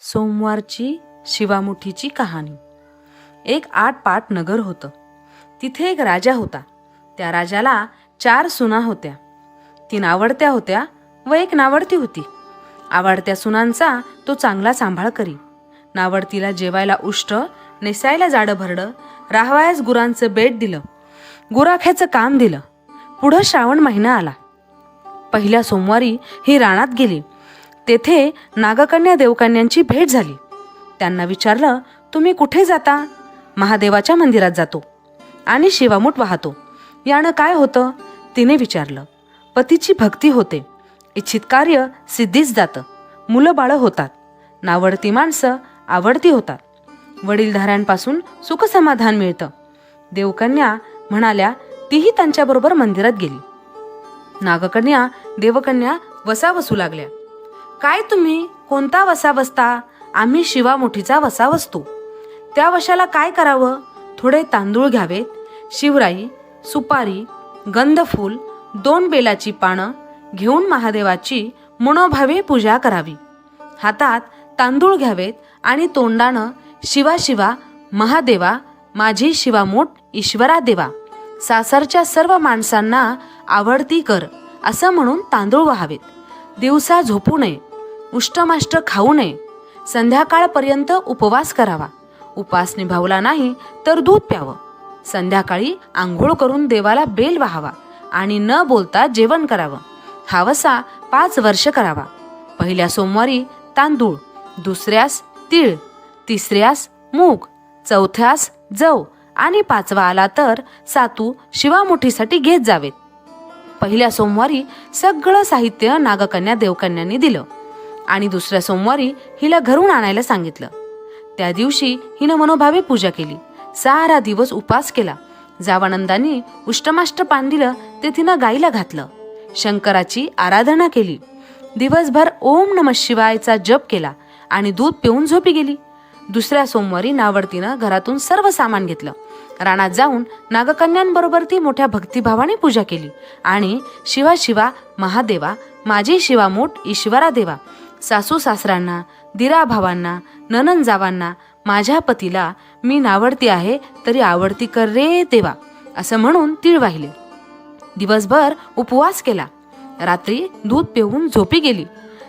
सोमवारची शिवामुठीची कहाणी. एक आठ पाट नगर होतं. तिथे एक राजा होता. त्या राजाला चार सुना होत्या. तीन आवडत्या होत्या व एक नावडती होती. आवडत्या सुनांचा तो चांगला सांभाळ करी. नावडतीला जेवायला उष्ट नेसायला जाडं भरडं राहवायस गुरांचं बेट दिलं. गुराख्याचं काम दिलं. पुढं श्रावण महिना आला. पहिल्या सोमवारी ही रानात गेली. तेथे नागकन्या देवकन्यांची भेट झाली. त्यांना विचारलं तुम्ही कुठे जाता? महादेवाच्या मंदिरात जातो. आणि शिवामूठ वाहतो. यानं काय होतं? तिने विचारलं. पतीची भक्ती होते. इच्छित कार्य सिद्धीच जातं. मुलं बाळं होतात. नावडती माणसं आवडती होतात. वडीलधाऱ्यांपासून सुखसमाधान मिळतं. देवकन्या म्हणाल्या तीही त्यांच्याबरोबर मंदिरात गेली. नागकन्या देवकन्या वसावसू लागल्या. काय तुम्ही? कोणता वसा बसता? आम्ही शिवा मुठीचा वसा बसतो. त्या वशाला काय करावं? थोडे तांदूळ घ्यावेत शिवराई सुपारी गंधफूल दोन बेलाची पानं घेऊन महादेवाची मनोभावे पूजा करावी. हातात तांदूळ घ्यावेत आणि तोंडानं शिवा शिवा महादेवा माझी शिवामूठ ईश्वरा देवा. सासरच्या सर्व माणसांना आवडती कर असं म्हणून तांदूळ व्हावेत. दिवसा झोपू नये. उष्टमाष्ट खाऊ नये. संध्याकाळपर्यंत उपवास करावा. उपास निभावला नाही तर दूध प्यावं. संध्याकाळी आंघोळ करून देवाला बेल वाहावा आणि न बोलता जेवण करावं. हावसा पाच वर्ष करावा. पहिल्या सोमवारी तांदूळ दुसऱ्यास तीळ तिसऱ्यास मूग चौथ्यास जव आणि पाचवा आला तर सातू शिवामुठीसाठी घेत जावेत. पहिल्या सोमवारी सगळं साहित्य नागकन्या देवकन्यांनी दिलं. आणि दुसऱ्या सोमवारी हिला घरून आणायला सांगितलं. त्या दिवशी हिनं मनोभावे पूजा केली. सारा दिवस उपास केला. जावानंदांनी उष्टमाष्ट पान दिलं ते तिनं गाईला घातलं. शंकराची आराधना केली. दिवसभर ओम नम शिवायचा जप केला आणि दूध पिऊन झोपी गेली. दुसऱ्या सोमवारी नावडतीनं घरातून सर्व सामान घेतलं. रानात जाऊन नागकन्यांबरोबर ती मोठ्या भक्तिभावाने पूजा केली. आणि शिवा शिवा महादेवा माझी शिवामूठ ईश्वरा देवा सासू सासरांना दिरा भावांना ननन जावांना माझ्या पतीला मी नावडती आहे तरी आवडती कर रे देवा असं म्हणून तीळ वाहिले. दिवसभर उपवास केला. रात्री दूध पिऊन झोपी गेली.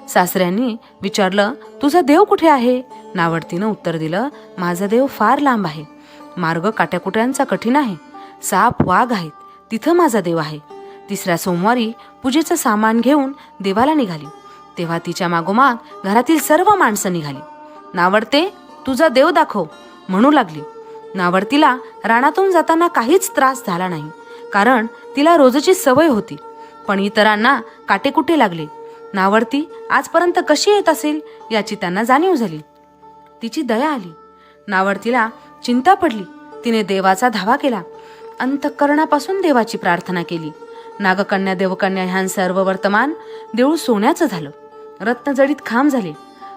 सासऱ्यांनी विचारलं तुझा देव कुठे आहे? नावडतीनं उत्तर दिलं माझा देव फार लांब आहे. मार्ग काट्याकुट्यांचा कठीण आहे. साप वाघ आहेत. तिथं माझा देव आहे. तिसऱ्या सोमवारी पूजेचं सामान घेऊन देवाला निघाली. तेव्हा तिच्या मागोमाग घरातील सर्व माणसं निघाली. नावडते तुझा देव दाखव म्हणू लागली. नावडतीला रानातून जाताना काहीच त्रास झाला नाही कारण तिला रोजची सवय होती. पण इतरांना काटेकुटे लागले. नावडती आजपर्यंत कशी येत असेल याची त्यांना जाणीव झाली. तिची दया आली. नावडतीला चिंता पडली. तिने देवाचा धावा केला. अंतःकरणापासून देवाची प्रार्थना केली. नागकन्या देवकन्या ह्यां सर्व वर्तमान देऊळ सोन्याचं झालं. रत्नजडीत खांब झाले.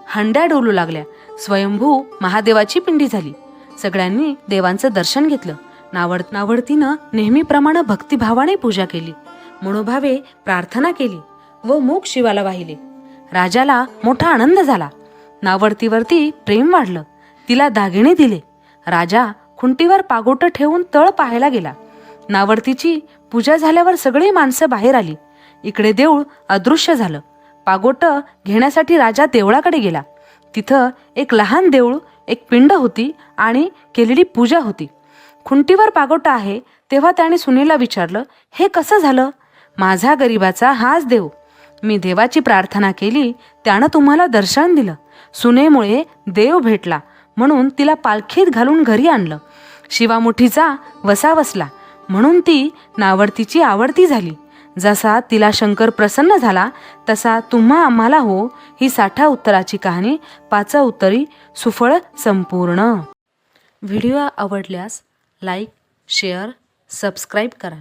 हंड्या डोलू लागल्या. स्वयंभू महादेवाची पिंडी झाली. सगळ्यांनी देवांचं दर्शन घेतलं. नावड नावडतीनं नेहमीप्रमाणे भक्तिभावाने पूजा केली. मनोभावे प्रार्थना केली व मूक शिवाला वाहिले. राजाला मोठा आनंद झाला. नावडतीवरती प्रेम वाढलं. तिला दागिने दिले. राजा खुंटीवर पागोटं ठेवून तळ पाहायला गेला. नावडतीची पूजा झाल्यावर सगळी माणसं बाहेर आली. इकडे देऊळ अदृश्य झालं. पागोटं घेण्यासाठी राजा देवळाकडे गेला. तिथं एक लहान देऊळ एक पिंड होती आणि केलेली पूजा होती. खुंटीवर पागोटा आहे तेव्हा त्याने सुनेला विचारलं हे कसं झालं? माझा गरिबाचा हाच देव. मी देवाची प्रार्थना केली त्यानं तुम्हाला दर्शन दिलं. सुनेमुळे देव भेटला म्हणून तिला पालखीत घालून घरी आणलं. शिवामुठीचा वसा वसला म्हणून ती नावडतीची आवडती झाली. जसा तिला शंकर प्रसन्न झाला तसा तुम्हा आम्हाला हो ही साठा उत्तराची कहाणी पाचा उत्तरी सुफळ संपूर्ण. व्हिडिओ आवडल्यास लाईक शेअर सबस्क्राईब करा.